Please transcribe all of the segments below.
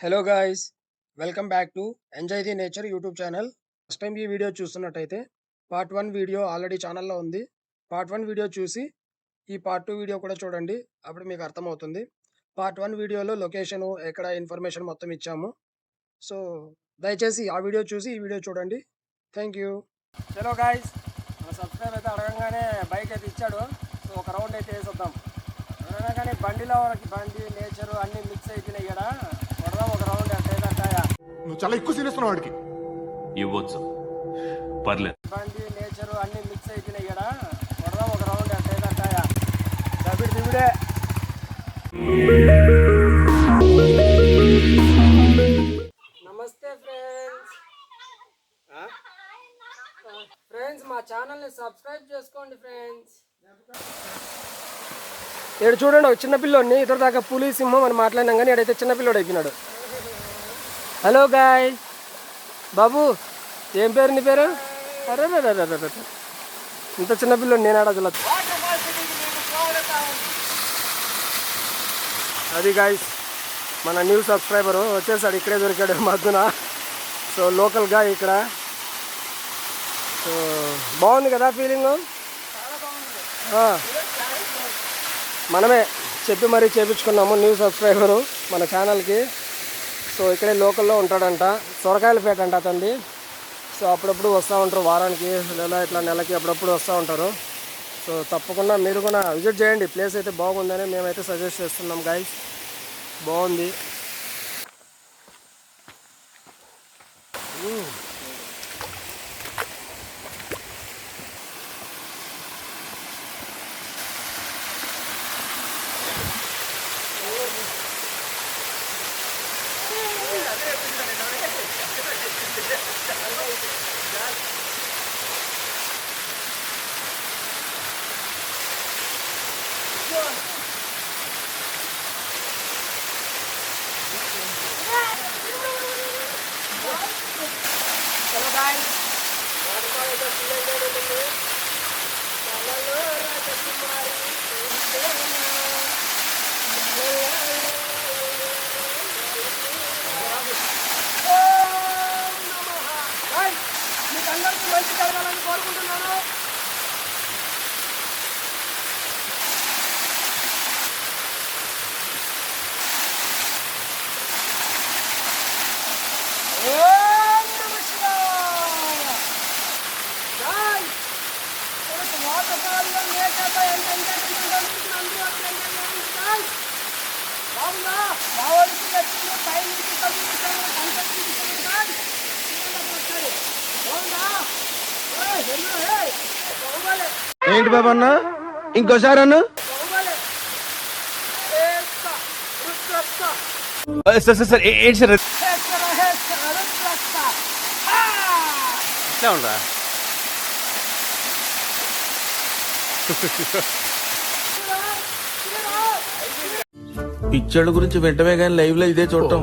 Hello guys welcome back to enjoy the nature YouTube channel first time ఈ video చూస్తున్నట్టయితే part one video already ఛానల్లో ఉంది. Part one video చూసి ఈ part two video కూడా చూడండి. అప్పుడు మీకు అర్థమవుతుంది. పార్ట్ వన్ వీడియోలో లొకేషను ఎక్కడ ఇన్ఫర్మేషన్ మొత్తం ఇచ్చాము. సో దయచేసి ఆ వీడియో చూసి ఈ వీడియో చూడండి. Thank you hello guys subscribe అయితే అడగంగానే బైక్ అయితే ఇచ్చాడు. సో ఒక రౌండ్ అయితే వేసొద్దాం. ఎవరైనా కానీ బండిలో బండి నేచర్ అన్ని మిక్స్ అయిపోయినాయి ఇక్కడ నువ్వు చాలా ఎక్కువ సీనిస్తున్నావు వాడికి. ఇవ్వచ్చు. పర్లేదు. బండి నేచర్ అన్ని మిక్స్ అయిపోయినాయి ఇక్కడ కొడదాం ఒక రౌండ్ అంటే అంటాయా దిగుడే నమస్తే ఫ్రెండ్స్ ఫ్రెండ్స్ మా ఛానల్ని సబ్స్క్రైబ్ చేసుకోండి ఫ్రెండ్స్ ఏడు చూడండి ఒక చిన్న పిల్లోడిని ఇద్దరు దాకా పులి సింహం అని మాట్లాడినాం కానీ ఏడైతే చిన్న పిల్లోడు అయిపోయినాడు. హలో గాయ్ బాబు ఏం పేరు నీ పేరు? అరే ఇంత చిన్న పిల్లోడు నేను ఆడ అసలు అది గాయస్ మన న్యూ సబ్స్క్రైబరు వచ్చేసాడు ఇక్కడే దొరికాడు మధ్యన సో లోకల్గా ఇక్కడ. సో బాగుంది కదా ఫీలింగ్ మనమే చెప్పి మరీ చేపించుకున్నాము న్యూ సబ్స్క్రైబరు మన ఛానల్కి సో ఇక్కడే లోకల్లో ఉంటాడంట. సొరకాయల పేట అంట అతండి సో అప్పుడప్పుడు వస్తూ ఉంటారు వారానికి లేదా ఇట్లా నెలకి అప్పుడప్పుడు వస్తూ ఉంటారు. సో తప్పకుండా మీరు కూడా విజిట్ చేయండి. ప్లేస్ అయితే బాగుందని మేమైతే సజెస్ట్ చేస్తున్నాం గైస్ బాగుంది. ことなら ఏంటి బాబు అన్న? ఇంకోసారి అన్న? సార్ సార్ సార్ ఏంటి సార్! ఇట్లా ఉండరా. పిచ్చోళ్ళ గురించి వెంటనే కానీ లైవ్లో ఇదే చూడటం.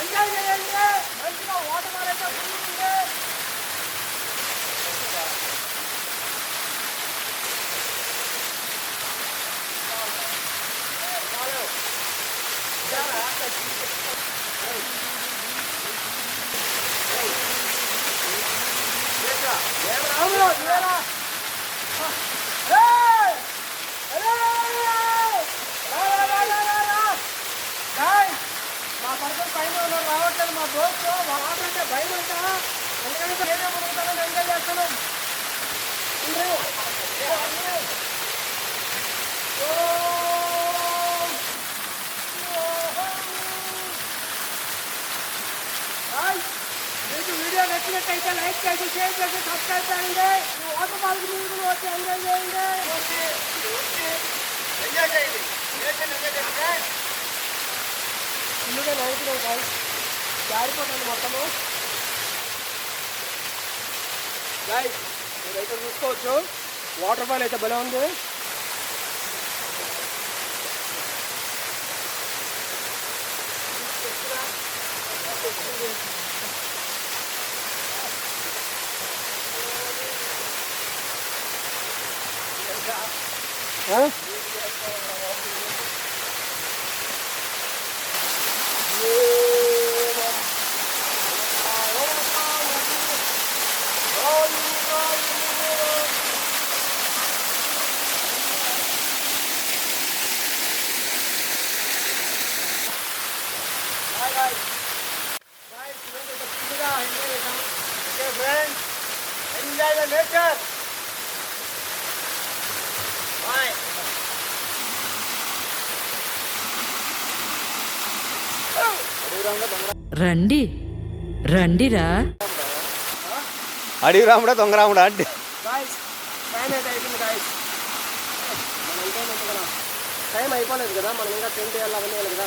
ఎంజాయ్ చేయండి మంచిగా వాటర్ అయితే ఉంటుంది అవును, ఇదేనా? ఏయ్! ఏయ్! రా, రా, రా, రా, రా, రా. Guys, మా పర్సన్ పైన ఉన్నారు రావట్లేదు మా దోస్తు వాటర్ అంటే భయం అంట ఎందుకంటే నేనే మునుగుతాను ఎంజాయ్ చేస్తాను ఉండు. ఓ, అన్నీ. ఓం. ఓహం. Guys, మీకు వీడియో నచ్చినట్టయితే లైక్ చేసి షేర్ చేసి సబ్స్క్రైబ్ చేయండి. వాటర్ పార్క్ మీరు కూడా వచ్చి ఎంజాయ్ చేయండి. ఫుల్గా నైట్ గాయస్ జారిపోతుంది మొత్తము. గాయస్ మీరైతే చూసుకోవచ్చు వాటర్ ఫాల్ అయితే భలే ఉంది Huh? Bye guys. Guys, ఈరోజు అయితే ఫుల్గా ఎంజాయ్ చేసాం okay friends enjoy the nature bye రండి రండిరా. అడిగి రాముడా దొంగ రాముడా అంటే. టైం టైం అయిపోలేదు కదా మనం ఇంకా అవన్నీ కదా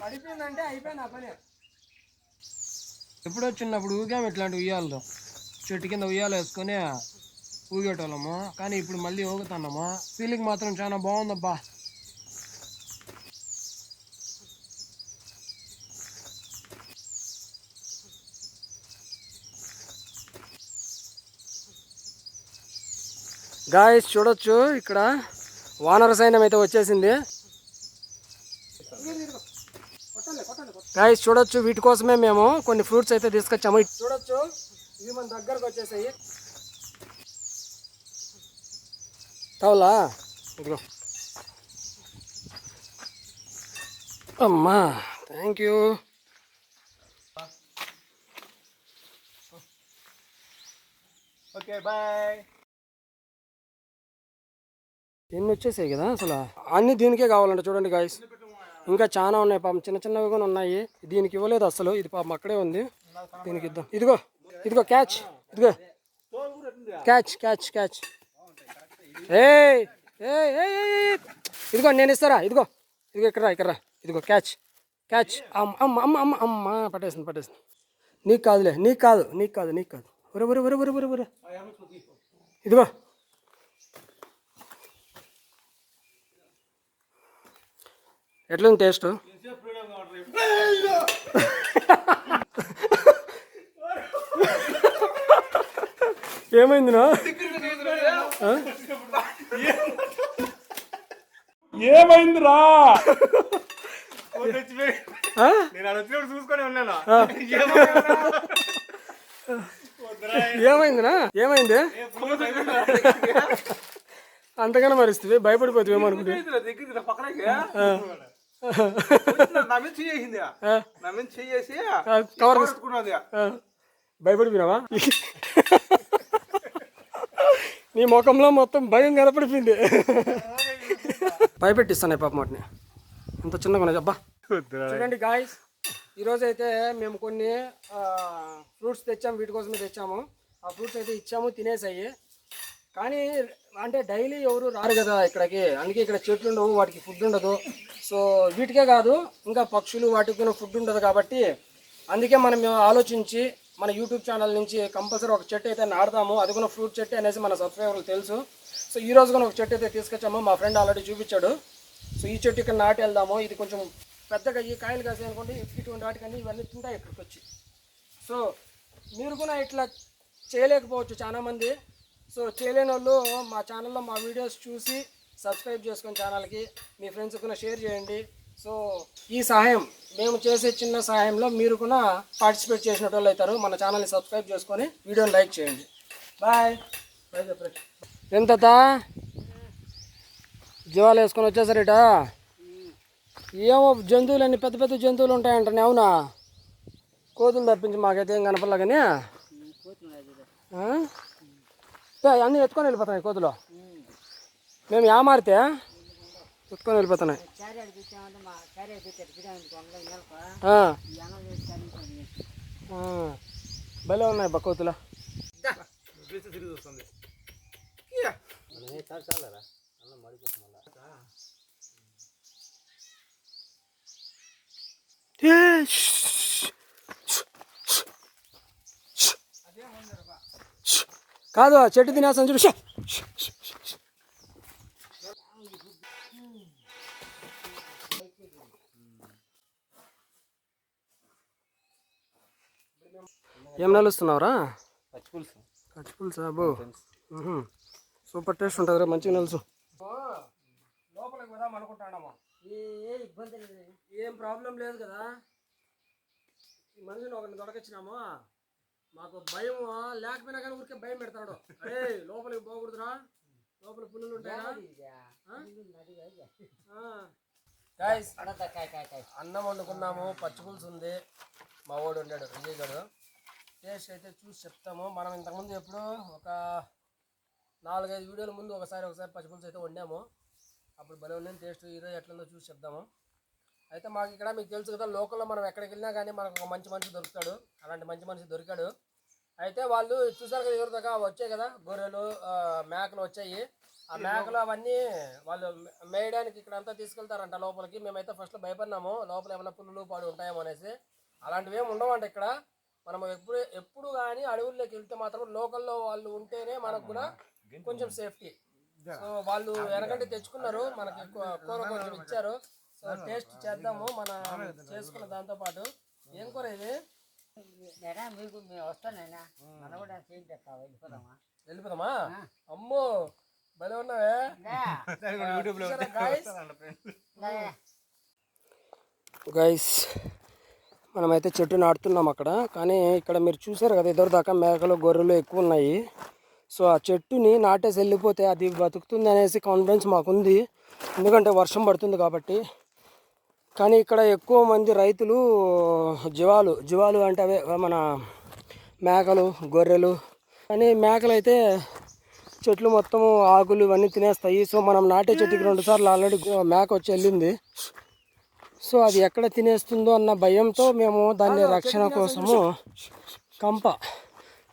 పడిపోయిందంటే అయిపోయింది ఆ పని. ఎప్పుడు వచ్చినప్పుడు ఊగాము ఇట్లాంటి ఉయ్యాలతో. చెట్టు కింద ఉయ్యాలు వేసుకొని ఊగేటోళ్ళము. కానీ ఇప్పుడు మళ్ళీ ఊగుతున్నాము. ఫీలింగ్ మాత్రం చాలా బాగుందబ్బా. గాయస్ చూడొచ్చు ఇక్కడ. వానర సైన్యం అయితే వచ్చేసింది. గాయస్ చూడొచ్చు వీటి కోసమే మేము కొన్ని ఫ్రూట్స్ అయితే తీసుకొచ్చాము. చూడొచ్చు ఇవి మన దగ్గరకు వచ్చేసాయి. కావాలా ఇదిగో. అమ్మా థ్యాంక్ యూ ఓకే బాయ్ ఎన్ని వచ్చేసాయి కదా అసలు? అన్ని దీనికే కావాలంట చూడండి గాయస్ ఇంకా చాలా ఉన్నాయి పాపం. చిన్న చిన్నవి కూడా ఉన్నాయి. దీనికి ఇవ్వలేదు అసలు ఇది పాపం అక్కడే ఉంది. దీనికి ఇద్దాం. ఇదిగో ఇదిగో క్యాచ్ ఇదిగో. క్యాచ్ క్యాచ్ క్యాచ్ ఏ ఇదిగో నేను ఇస్తారా? ఇదిగో. ఇదిగో ఇక్కడ రా, ఇక్కడ ఇదిగో క్యాచ్ క్యాచ్ అమ్మ అమ్మ అమ్మ అమ్మ. పట్టేసింది పట్టేసింది. నీకు కాదులే నీకు కాదు నీకు కాదు నీకు కాదు. ఒరే ఒరే ఒరే ఒరే ఒరే ఒరే. ఇదిగో. ఎట్లుంది టేస్ట్ ఏమైందిరా వచ్చినప్పుడు చూసుకొని ఉన్నాను ఏమైందినా ఏమైంది అంతగానే మరిస్తుంది భయపడిపోతుంది ఏమనుకుంటే నా మీద చేసింది నా మీద చేసి కవర్ పెట్టుకున్నది. భయపడిపోయినావా నీ ముఖంలో మొత్తం భయం కనపడిపోయింది. భయపెట్టిస్తాను పాప వాటిని. ఇంత చిన్నగా ఉన్నది అబ్బా. చూడండి గాయస్ ఈరోజు అయితే మేము కొన్ని ఫ్రూట్స్ తెచ్చాము వీటి కోసమే తెచ్చాము. ఆ ఫ్రూట్స్ అయితే ఇచ్చాము తినేసాయి. కానీ అంటే డైలీ ఎవరు రారు కదా ఇక్కడికి. అందుకే ఇక్కడ చెట్లు ఉండవు వాటికి ఫుడ్ ఉండదు. సో వీటికే కాదు ఇంకా పక్షులు వాటికి కూడా ఫుడ్ ఉండదు కాబట్టి అందుకే మనం ఆలోచించి మన యూట్యూబ్ ఛానల్ నుంచి కంపల్సరీ ఒక చెట్టు అయితే నాడదాము అది కూడా ఫ్రూట్ చెట్టు అనేసి మన సబ్స్క్రైబర్లు తెలుసు. సో ఈ రోజు కూడా ఒక చెట్టు అయితే తీసుకొచ్చాము మా ఫ్రెండ్ ఆల్రెడీ చూపించాడు. సో ఈ చెట్టు ఇక్కడ నాటి వెళ్దాము. ఇది కొంచెం పెద్దగా ఈ కాయలు కాసాయి అనుకోండి ఇటువంటి వాటికన్నీ ఇవన్నీ తింటాయి ఇక్కడికి వచ్చి. సో మీరు కూడా ఇట్లా చేయలేకపోవచ్చు చాలామంది. సో చేయలేని వాళ్ళు మా ఛానల్లో మా వీడియోస్ చూసి సబ్స్క్రైబ్ చేసుకుని ఛానల్కి మీ ఫ్రెండ్స్ కూడా షేర్ చేయండి. సో ఈ సహాయం మేము చేసే చిన్న సహాయంలో మీరు కూడా పార్టిసిపేట్ చేసిన వాళ్ళు అవుతారు. మన ఛానల్ని సబ్స్క్రైబ్ చేసుకొని వీడియోని లైక్ చేయండి. బాయ్ ఎంత జీవాలు వేసుకొని వచ్చేసరిట? ఏమో జంతువులన్నీ పెద్ద పెద్ద జంతువులు ఉంటాయంటే అవునా? కోతులు తప్పించి మాకైతే ఏం కనపడలే కానీ? అన్నీ ఎత్తుకొని వెళ్ళిపోతున్నాయి కోతులు. మేము ఏమారితే ఎత్తుకొని వెళ్ళిపోతున్నాయి. భలే ఉన్నాయి బా కోతులు. కాదు చెట్టు తినేస్తాను చూడు. ఏం నలుస్తున్నావురా? పచ్చి పులుసు. అబ్బో. మ్మ్హ్మ్. సూపర్ టేస్ట్ ఉంటుంది రా మంచిగా నలుసు. లోపలికి పోదాం అనుకుంటాడమ్మా ఏం ప్రాబ్లం లేదు కదా? ఈ మనిషిని ఒకరిని దొరకొచ్చినాము మాకు భయం లేకపోయినా కానీ ఊరికే భయం పెడతాడు. అరే లోపలికి పోకూడదురా. లోపల పుల్లులు ఉంటాయా? అన్నం వండుకున్నాము పచ్చి పులుసు ఉంది. మా వాడు ఉండాడు విజయ్ గారు టేస్ట్ అయితే చూసి చెప్తాము. మనం ఇంతకుముందు ఎప్పుడు ఒక నాలుగైదు వీడియోల ముందు ఒకసారి ఒకసారి పచ్చి పులుసు అయితే వండాము. అప్పుడు భలే ఉండింది టేస్ట్. ఈరోజు ఎట్లుందో చూసి చెప్దాము. అయితే మాకు ఇక్కడ మీకు తెలుసు కదా లోకల్లో మనం ఎక్కడికి వెళ్ళినా కానీ మనకు ఒక మంచి మనిషి దొరుకుతాడు. అలాంటి మంచి మనిషి దొరికాడు. అయితే వాళ్ళు చూసారు కదా ఎవరి దాకా వచ్చాయి కదా గొర్రెలు మేకలు వచ్చాయి. ఆ మేకలు అవన్నీ వాళ్ళు మేయడానికి ఇక్కడ అంతా తీసుకెళ్తారంట లోపలికి. మేమైతే ఫస్ట్ భయపడినాము లోపల ఏమైనా పుల్లులు పాడు ఉంటాయేమో అనేసి. అలాంటివి ఏమి ఉండవంట ఇక్కడ. మనం ఎప్పుడు ఎప్పుడు కానీ అడవుల్లోకి వెళ్తే మాత్రం లోకల్లో వాళ్ళు ఉంటేనే మనకు కూడా కొంచెం సేఫ్టీ సో వాళ్ళు వెనకంటే తెచ్చుకున్నారు మనకి ఎక్కువ కూర కొంచెం ఇచ్చారు. సో టేస్ట్ చేద్దాము మన చేసుకున్న దాంతో పాటు. ఏం కూర ఇది? నేనా మీకు మేము వస్తానైనా? మన కూడా చేంజ్ చేస్తావా? వెళ్ళిపోదామా? వెళ్ళిపోదామా? అమ్మో భలే ఉన్నావే? గైస్ మనమైతే చెట్టు నాటుతున్నాం అక్కడ. కానీ ఇక్కడ మీరు చూసారు కదా ఇద్దరు దాకా మేకలు గొర్రెలు ఎక్కువ ఉన్నాయి. సో ఆ చెట్టుని నాటేసి వెళ్ళిపోతే అది బతుకుతుంది అనేసి కాన్ఫిడెన్స్ మాకుంది. ఎందుకంటే వర్షం పడుతుంది కాబట్టి కానీ ఇక్కడ ఎక్కువ మంది రైతులు జీవాలు జీవాలు అంటే అవే మన మేకలు గొర్రెలు. కానీ మేకలు అయితే చెట్లు మొత్తం ఆకులు ఇవన్నీ తినేస్తాయి. సో మనం నాటే చెట్టుకి రెండు సార్లు ఆల్రెడీ మేక వచ్చి వెళ్ళింది. సో అది ఎక్కడ తినేస్తుందో అన్న భయంతో మేము దాన్ని రక్షణ కోసము కంప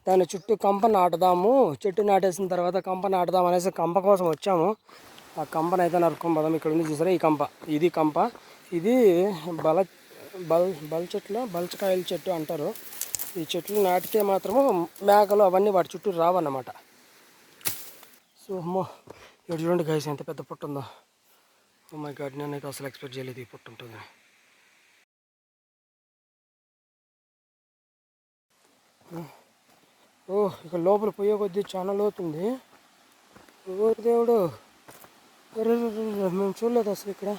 దాని చుట్టూ కంప నాటుదాము. చెట్టు నాటేసిన తర్వాత కంప నాటుదాం అనేసి కంప కోసం వచ్చాము. ఆ కంపనైతే నరుక్కొని ఇక్కడ ఉంది చూసారా ఈ కంప ఇది కంప. ఇది బల బల్ బల్ చెట్లు బల్చకాయల చెట్టు అంటారు. ఈ చెట్లు నాటితే మాత్రము మేకలు అవన్నీ వాటి చుట్టూ రావన్నమాట. సో అమ్మో ఇక్కడ చూడండి గైస్ ఎంత పెద్ద పుట్టు ఉందో. మై గాడ్ నేనైతే అసలు ఎక్స్పెక్ట్ చేయలేదు ఈ పుట్టు ఉంటుంది ఓ ఇక లోపల పోయే కొద్దీ చాలా లోతుంది. ఓ దేవుడు. మేము చూడలేదు అసలు ఇక్కడ.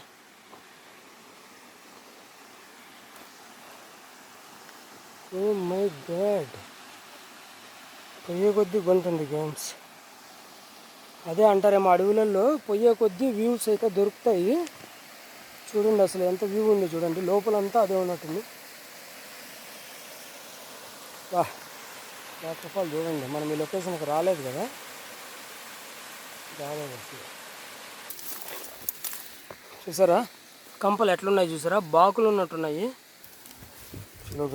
Oh my god. పొయ్యే కొద్దీ కొంటుంది గేమ్స్. అదే అంటారేమో అడవులలో పొయ్యే కొద్దీ వ్యూస్ అయితే దొరుకుతాయి. చూడండి అసలు ఎంత వ్యూ ఉంది చూడండి లోపలంతా అదే ఉన్నట్టుంది. వా వాటర్ఫాల్ చూడండి మనం ఈ లొకేషన్కి రాలేదు కదా? రాలేదు అసలు. చూసారా? కంపలు ఎట్లున్నాయి చూసారా? బాకులు ఉన్నట్టున్నాయి చలో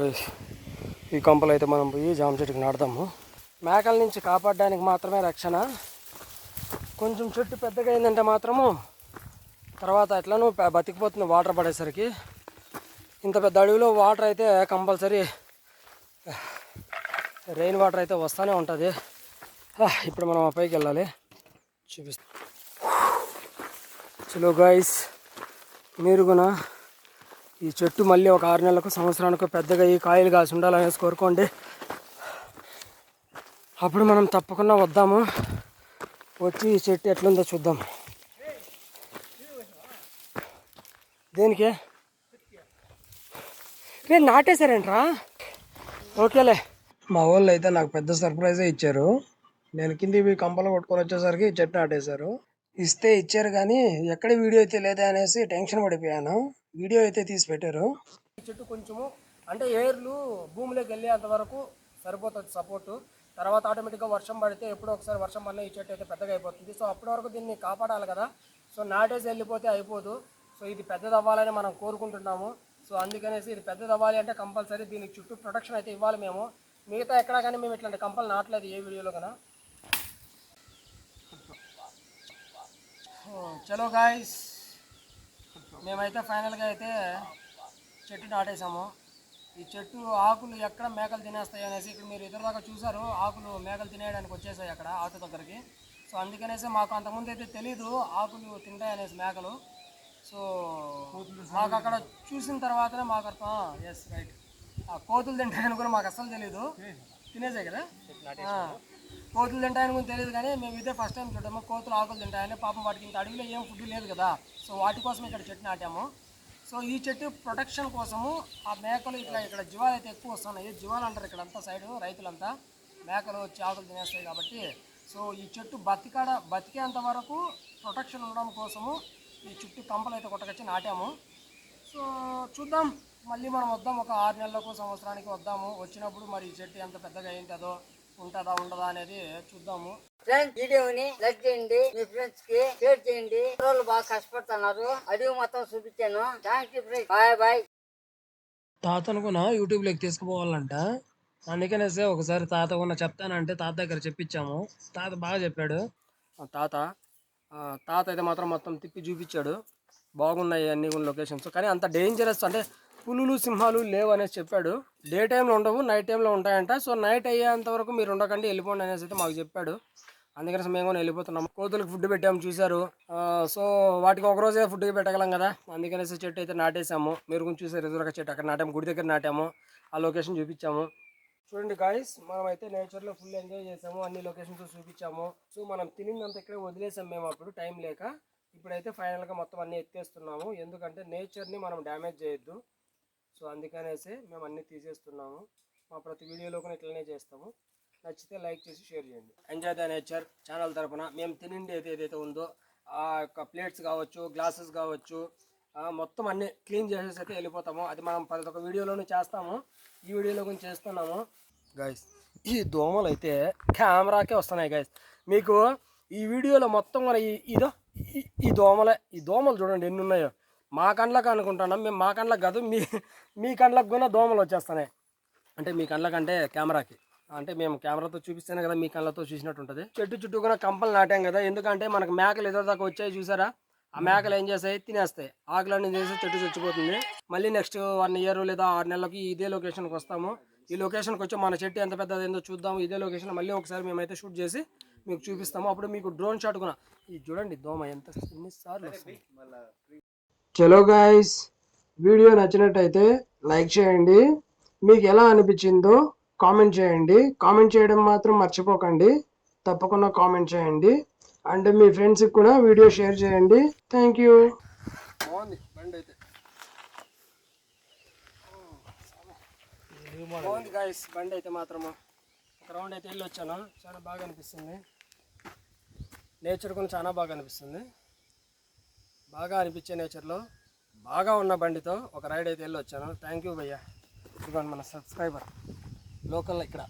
ఈ కంపలు అయితే మనం పోయి జామ చెట్టుకి నాడదాము మేకల నుంచి కాపాడడానికి మాత్రమే రక్షణ. కొంచెం చెట్టు పెద్దగా అయిందంటే మాత్రము తర్వాత ఎట్లనో బతికిపోతుంది వాటర్ పడేసరికి. ఇంత పెద్ద అడవిలో వాటర్ అయితే కంపల్సరీ రెయిన్ వాటర్ అయితే వస్తూనే ఉంటుంది. ఇప్పుడు మనం ఆ పైకి వెళ్ళాలి. చూపిస్తాం. చలో గాయస్ మీరు కూడా ఈ చెట్టు మళ్ళీ ఒక ఆరు నెలలకు సంవత్సరానికి పెద్దగా ఈ కాయలు కాసి ఉండాలనేసి కోరుకోండి. అప్పుడు మనం తప్పకుండా వద్దాము. వచ్చి ఈ చెట్టు ఎట్లుందో చూద్దాం. దేనికి? నేను నాటేశారేంట్రా? ఓకేలే. మా వాళ్ళు అయితే నాకు పెద్ద సర్ప్రైజే ఇచ్చారు. నేను కింది ఇవి కంపలు కొట్టుకొని వచ్చేసరికి చెట్టు నాటేశారు. ఇస్తే ఇచ్చారు కానీ ఎక్కడ వీడియో అయితే లేదా అనేసి టెన్షన్ పడిపోయాను. వీడియో అయితే తీసి పెట్టారు. ఈ చెట్టు కొంచెము అంటే ఏర్లు భూమిలోకి వెళ్ళేంత వరకు సరిపోతుంది సపోర్టు తర్వాత ఆటోమేటిక్గా వర్షం పడితే ఎప్పుడో ఒకసారి వర్షం వల్ల ఈ చెట్టు అయితే పెద్దగా అయిపోతుంది. సో అప్పటి వరకు దీన్ని కాపాడాలి కదా. సో నాటేసి వెళ్ళిపోతే అయిపోదు. సో ఇది పెద్దది అవ్వాలని మనం కోరుకుంటున్నాము. సో అందుకనేసి ఇది పెద్దది అవ్వాలి అంటే కంపల్సరీ దీనికి చుట్టూ ప్రొటెక్షన్ అయితే ఇవ్వాలి మేము. మిగతా ఎక్కడా కానీ మేము ఇట్లాంటి కంపలు నాటలేదు ఏ వీడియోలో కన్నా. చలో గాయస్ మేమైతే ఫైనల్గా అయితే చెట్టు నాటేసాము ఈ చెట్టు ఆకులు ఎక్కడ మేకలు తినేస్తాయి అనేసి ఇక్కడ మీరు ఇద్దరు చూసారు ఆకులు మేకలు తినేయడానికి వచ్చేసాయి అక్కడ ఆకు దగ్గరికి. సో అందుకనేసి మాకు అంతకుముందు అయితే తెలీదు ఆకులు తింటాయి అనేసి మేకలు. సో మాకు అక్కడ చూసిన తర్వాతనే మాకు అర్థం ఎస్ రైట్ ఆ కోతులు తింటాయని కూడా మాకు అస్సలు తెలీదు. తినేసాయి కదా? కోతులు తింటాయని కూడా తెలియదు కానీ మేము ఇదే ఫస్ట్ టైం చూడము కోతులు ఆకులు తింటాయని పాపం వాటికి ఇంత అడవిలో ఏం ఫుడ్ లేదు కదా. సో వాటి కోసం ఇక్కడ చెట్టు నాటాము. సో ఈ చెట్టు ప్రొటెక్షన్ కోసము ఆ మేకలు ఇట్లా ఇక్కడ జీవాలు అయితే ఎక్కువ వస్తున్నాయి. జీవాలు అంటారు ఇక్కడ అంతా సైడ్ రైతులంతా. మేకలు వచ్చి ఆకులు తినేస్తాయి కాబట్టి. సో ఈ చెట్టు బతికాడ బతికేంత వరకు ప్రొటెక్షన్ ఉండడం కోసము ఈ చుట్టూ కంపలు అయితే కొట్టకొచ్చి నాటాము. సో చూద్దాం. మళ్ళీ మనం వద్దాం. ఒక ఆరు నెలలకు సంవత్సరానికి వద్దాము. వచ్చినప్పుడు మరి ఈ చెట్టు ఎంత పెద్దగా ఏంటదో ఉంటుందా ఉండదా అనేది చూద్దాము. ఫ్రెండ్స్ వీడియోని లైక్ చేయండి మీ ఫ్రెండ్స్కి షేర్ చేయండి. రోజులు బాగా కష్టపడుతున్నారు. అడిగి మొత్తం చూపించాను. Thank you friends bye bye తాతను కూడా యూట్యూబ్లోకి తీసుకుపోవాలంట. అందుకనేసే ఒకసారి తాత ఉన్న చెప్తానంటే తాత దగ్గర చెప్పించాము తాత బాగా చెప్పాడు. తాత ఆ, తాత అయితే మాత్రం మొత్తం తిప్పి చూపించాడు. బాగున్నాయి అన్ని కూడా లొకేషన్స్ కానీ అంత డేంజరస్ అంటే పులులు సింహాలు లేవు అనేసి చెప్పాడు. డే టైంలో ఉండవు నైట్ టైంలో ఉంటాయంట. సో నైట్ అయ్యేంత వరకు మీరు ఉండకండి వెళ్ళిపోండి అనేసి అయితే మాకు చెప్పాడు. అందుకని మేము కూడా వెళ్ళిపోతున్నాం. కోతులకు ఫుడ్ పెట్టాము చూసారు సో వాటికి ఒక రోజే ఫుడ్ పెట్టగలం కదా? అందుకనేసి చెట్టు అయితే నాటేసాము మీరు కొంచెం చూసారు ఎదురుగా చెట్టు అక్కడ నాటాము గుడి దగ్గర నాటాము. ఆ లొకేషన్ చూపించాము. చూడండి గాయస్ మనం అయితే నేచర్లో ఫుల్ ఎంజాయ్ చేసాము అన్ని లొకేషన్స్ చూపించాము. సో మనం తినిందంతా ఇక్కడే వదిలేసాం మేము అప్పుడు టైం లేక. ఇప్పుడైతే ఫైనల్గా మొత్తం అన్నీ ఎత్తేస్తున్నాము. ఎందుకంటే నేచర్ని మనం డ్యామేజ్ చేయొద్దు. సో అందుకనేసి మేము అన్ని తీసేస్తున్నాము. మా ప్రతి వీడియోలో కూడా ఇట్లనే చేస్తాము. నచ్చితే లైక్ చేసి షేర్ చేయండి. ఎంజాయ్ ద నేచర్ ఛానల్ తరపున మేము తినండి ఏదైతే ఉందో ఆ యొక్క ప్లేట్స్ కావచ్చు గ్లాసెస్ కావచ్చు మొత్తం అన్ని క్లీన్ చేసేసి అయితే వెళ్ళిపోతాము. అది మనం ప్రతి ఒక్క వీడియోలోనూ చేస్తాము. ఈ వీడియోలో కొంచెం చేస్తున్నాము. గైస్ ఈ దోమలు అయితే కెమెరాకే వస్తున్నాయి గైస్ మీకు ఈ వీడియోలో మొత్తం మన ఈ ఇదో ఈ- ఈ దోమలే ఈ దోమలు చూడండి ఎన్ని ఉన్నాయో. మా కండ్లకు అనుకుంటున్నాం మేము మా కండ్లకు కాదు మీ మీ కండ్లకు కూడా దోమలు వచ్చేస్తున్నాయి. అంటే మీ కళ్ళకంటే కెమెరాకి. అంటే మేము కెమెరాతో చూపిస్తేనే కదా మీ కళ్ళతో చూసినట్టు ఉంటుంది. చెట్టు చుట్టూ కూడా కంపలు నాటాం కదా ఎందుకంటే మనకు మేకలు ఎదురు దాకా వచ్చాయి చూసారా? ఆ మేకలు ఏం చేస్తాయి? తినేస్తాయి. ఆకులన్నీ చేసి చెట్టు చచ్చిపోతుంది. మళ్ళీ నెక్స్ట్ వన్ ఇయర్ లేదా ఆరు నెలలకి ఇదే లొకేషన్కి వస్తాము. ఈ లొకేషన్కి వచ్చి మన చెట్టు ఎంత పెద్దది ఏందో చూద్దాం. ఇదే లొకేషన్ మళ్ళీ ఒకసారి మేమైతే షూట్ చేసి మీకు చూపిస్తాము. అప్పుడు మీకు డ్రోన్ షాట్ కూడా. ఇది చూడండి దోమ ఎంత ఎన్నిసార్లు వస్తుంది. చలో గాయస్ వీడియో నచ్చినట్టయితే లైక్ చేయండి. మీకు ఎలా అనిపించిందో కామెంట్ చేయండి. కామెంట్ చేయడం మాత్రం మర్చిపోకండి. తప్పకుండా కామెంట్ చేయండి. అండ్ మీ ఫ్రెండ్స్కి కూడా వీడియో షేర్ చేయండి. థ్యాంక్ యూ బాగుంది. బండి అయితే. బాగుంది గాయస్ బండి అయితే మాత్రము. ఒక రౌండ్ అయితే వెళ్ళి వచ్చాను చాలా బాగా అనిపిస్తుంది. నేచర్ కూడా చాలా బాగా అనిపిస్తుంది. బాగా అనిపించే నేచర్లో. బాగా ఉన్న బండితో ఒక రైడ్ అయితే వెళ్ళి వచ్చాను థ్యాంక్ యూ భయ్యా. ఇదిగోండి మన సబ్స్క్రైబర్. లోకల్ ఇక్కడ.